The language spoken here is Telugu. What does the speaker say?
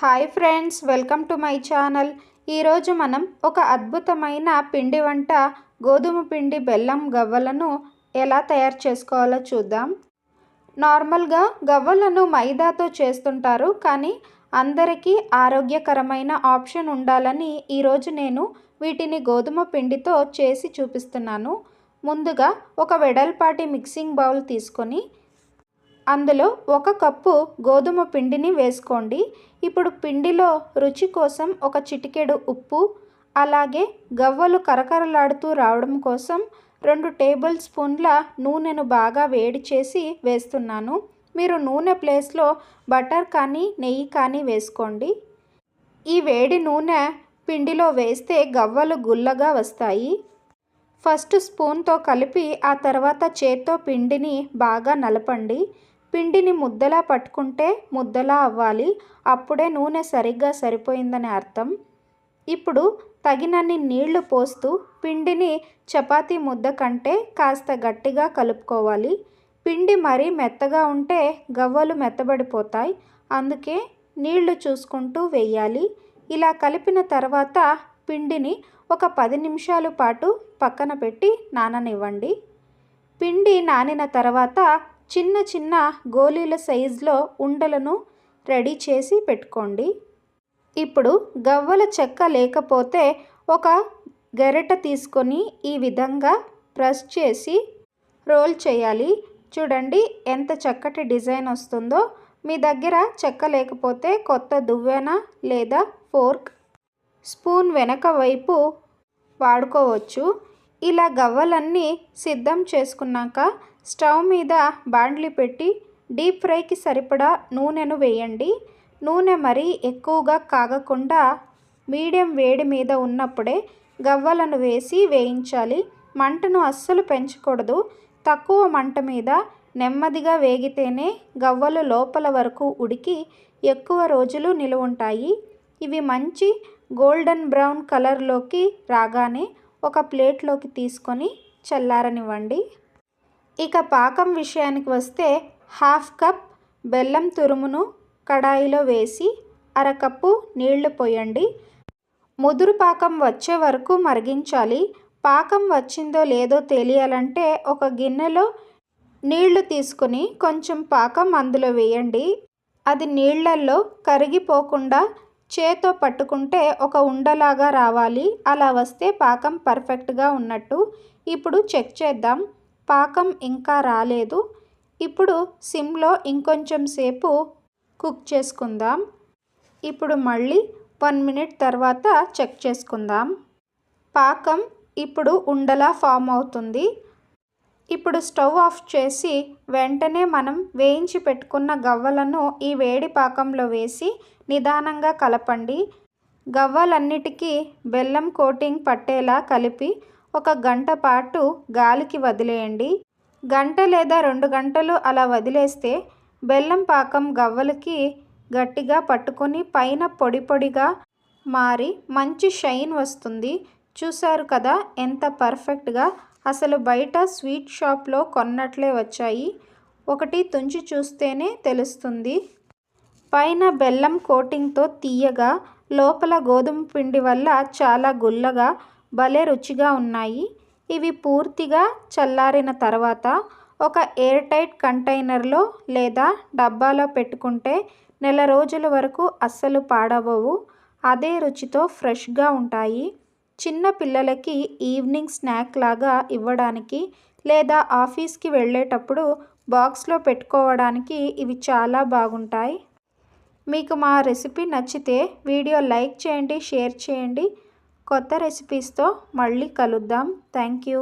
Hi friends welcome to my channel. ఈరోజు మనం ఒక అద్భుతమైన పిండి వంట గోధుమ పిండి బెల్లం గవ్వలను ఎలా తయారు చేసుకోవాలో చూద్దాం. నార్మల్గా గవ్వలను మైదాతో చేస్తుంటారు కానీ అందరికీ ఆరోగ్యకరమైన ఆప్షన్ ఉండాలని ఈరోజు నేను వీటిని గోధుమ పిండితో చేసి చూపిస్తున్నాను. ముందుగా ఒక వెడల్పాటి మిక్సింగ్ బౌల్ తీసుకొని అందులో ఒక కప్పు గోధుమ పిండిని వేసుకోండి. ఇప్పుడు పిండిలో రుచి కోసం ఒక చిటికెడు ఉప్పు అలాగే గవ్వలు కరకరలాడుతూ రావడం కోసం రెండు టేబుల్ స్పూన్ల నూనెను బాగా వేడి చేసి వేస్తున్నాను. మీరు నూనె ప్లేస్లో బటర్ కానీ నెయ్యి కానీ వేసుకోండి. ఈ వేడి నూనె పిండిలో వేస్తే గవ్వలు గుల్లగా వస్తాయి. ఫస్ట్ స్పూన్తో కలిపి ఆ తర్వాత చేత్తో పిండిని బాగా నలపండి. పిండిని ముద్దలా పట్టుకుంటే ముద్దలా అవ్వాలి. అప్పుడే నూనె సరిగ్గా సరిపోయిందని అర్థం. ఇప్పుడు తగినన్ని నీళ్ళు పోస్తూ పిండిని చపాతీ ముద్ద కంటే కాస్త గట్టిగా కలుపుకోవాలి. పిండి మరీ మెత్తగా ఉంటే గవ్వలు మెత్తబడిపోతాయి. అందుకే నీళ్ళు చూసుకుంటూ వేయాలి. ఇలా కలిపిన తర్వాత పిండిని ఒక పది నిమిషాల పాటు పక్కన పెట్టి నాననివ్వండి. పిండి నానిన తర్వాత చిన్న చిన్న గోళీల సైజులో ఉండలను రెడీ చేసి పెట్టుకోండి. ఇప్పుడు గవ్వల చెక్క లేకపోతే ఒక గరిట తీసుకొని ఈ విధంగా ప్రెస్ చేసి రోల్ చేయాలి. చూడండి ఎంత చక్కటి డిజైన్ వస్తుందో. మీ దగ్గర చెక్క లేకపోతే కొత్త దువ్వెన లేదా ఫోర్క్ స్పూన్ వెనక వైపు వాడుకోవచ్చు. ఇలా గవ్వలన్నీ సిద్ధం చేసుకున్నాక స్టవ్ మీద బాండ్లీ పెట్టి డీప్ ఫ్రైకి సరిపడా నూనెను వేయండి. నూనె మరీ ఎక్కువగా కాగకుండా మీడియం వేడి మీద ఉన్నప్పుడే గవ్వలను వేసి వేయించాలి. మంటను అస్సలు పెంచకూడదు. తక్కువ మంట మీద నెమ్మదిగా వేగితేనే గవ్వలు లోపల వరకు ఉడికి ఎక్కువ రోజులు నిలువుంటాయి ఇవి మంచి గోల్డెన్ బ్రౌన్ కలర్లోకి రాగానే ఒక ప్లేట్లోకి తీసుకొని చల్లారనివ్వండి. ఇక పాకం విషయానికి వస్తే హాఫ్ కప్ బెల్లం తురుమును కడాయిలో వేసి అరకప్పు నీళ్ళు పోయండి. ముదురు పాకం వచ్చే వరకు మరిగించాలి. పాకం వచ్చిందో లేదో తెలియాలంటే ఒక గిన్నెలో నీళ్ళు తీసుకుని కొంచెం పాకం అందులో వేయండి. అది నీళ్ళల్లో కరిగిపోకుండా చేతో పట్టుకుంటే ఒక ఉండలాగా రావాలి. అలా వస్తే పాకం పర్ఫెక్ట్గా ఉన్నట్టు. ఇప్పుడు చెక్ చేద్దాం. పాకం ఇంకా రాలేదు. ఇప్పుడు సిమ్లో ఇంకొంచెం సేపు కుక్ చేసుకుందాం. ఇప్పుడు మళ్ళీ వన్ మినిట్ తర్వాత చెక్ చేసుకుందాం. పాకం ఇప్పుడు ఉండలా ఫామ్ అవుతుంది. ఇప్పుడు స్టవ్ ఆఫ్ చేసి వెంటనే మనం వేయించి పెట్టుకున్న గవ్వలను ఈ వేడి పాకంలో వేసి నిదానంగా కలపండి. గవ్వలన్నిటికీ బెల్లం కోటింగ్ పట్టేలా కలిపి ఒక గంట పాటు గాలికి వదిలేయండి. గంట లేదా రెండు గంటలు అలా వదిలేస్తే బెల్లం పాకం గవ్వలకి గట్టిగా పట్టుకొని పైన పొడి పొడిగా మారి మంచి షైన్ వస్తుంది. చూశారు కదా ఎంత పర్ఫెక్ట్గా అసలు బయట స్వీట్ షాప్లో కొన్నట్లే వచ్చాయి. ఒకటి తుంచి చూస్తేనే తెలుస్తుంది. పైన బెల్లం కోటింగ్తో తీయగా లోపల గోధుమ పిండి వల్ల చాలా గుల్లగా భలే రుచిగా ఉన్నాయి. ఇవి పూర్తిగా చల్లారిన తర్వాత ఒక ఎయిర్ టైట్ కంటైనర్లో లేదా డబ్బాలో పెట్టుకుంటే నెల రోజుల వరకు అస్సలు పాడవవు అదే రుచితో ఫ్రెష్గా ఉంటాయి. చిన్న పిల్లలకి ఈవినింగ్ స్నాక్ లాగా ఇవ్వడానికి లేదా ఆఫీస్కి వెళ్ళేటప్పుడు బాక్స్లో పెట్టుకోవడానికి ఇవి చాలా బాగుంటాయి. మీకు మా రెసిపీ నచ్చితే వీడియో లైక్ చేయండి షేర్ చేయండి. కొత్త రెసిపీస్తో మళ్ళీ కలుద్దాం. Thank you